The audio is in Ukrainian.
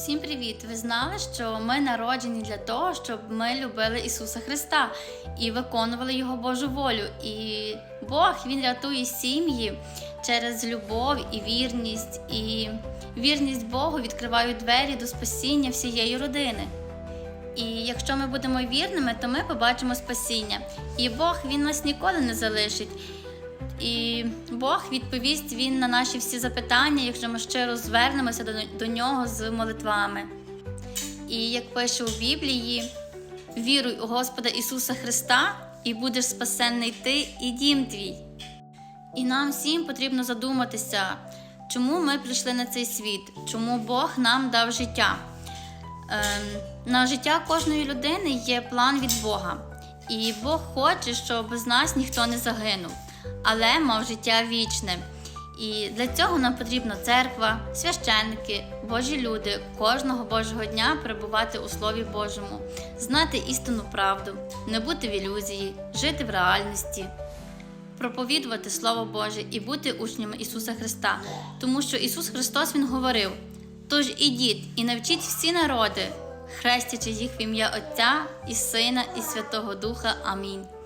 Всім привіт! Ви знали, що ми народжені для того, щоб ми любили Ісуса Христа і виконували Його Божу волю. І Бог Він рятує сім'ї через любов і вірність. І вірність Богу відкриває двері до спасіння всієї родини. І якщо ми будемо вірними, то ми побачимо спасіння. І Бог Він нас ніколи не залишить. І Бог відповість Він на наші всі запитання, якщо ми щиро звернемося до, до нього з молитвами. І як пише у Біблії, віруй у Господа Ісуса Христа, і будеш спасенний ти і дім твій. І нам всім потрібно задуматися, чому ми прийшли на цей світ, чому Бог нам дав життя. Ем, на життя кожної людини є план від Бога. І Бог хоче, щоб з нас ніхто не загинув, але мав життя вічне. І для цього нам потрібна церква, священники, Божі люди кожного Божого дня перебувати у Слові Божому, знати істинну правду, не бути в ілюзії, жити в реальності, проповідувати Слово Боже і бути учнями Ісуса Христа, тому що Ісус Христос Він говорив: Тож ідіть і навчіть всі народи, хрестячи їх в ім'я Отця і Сина, і Святого Духа. Амінь.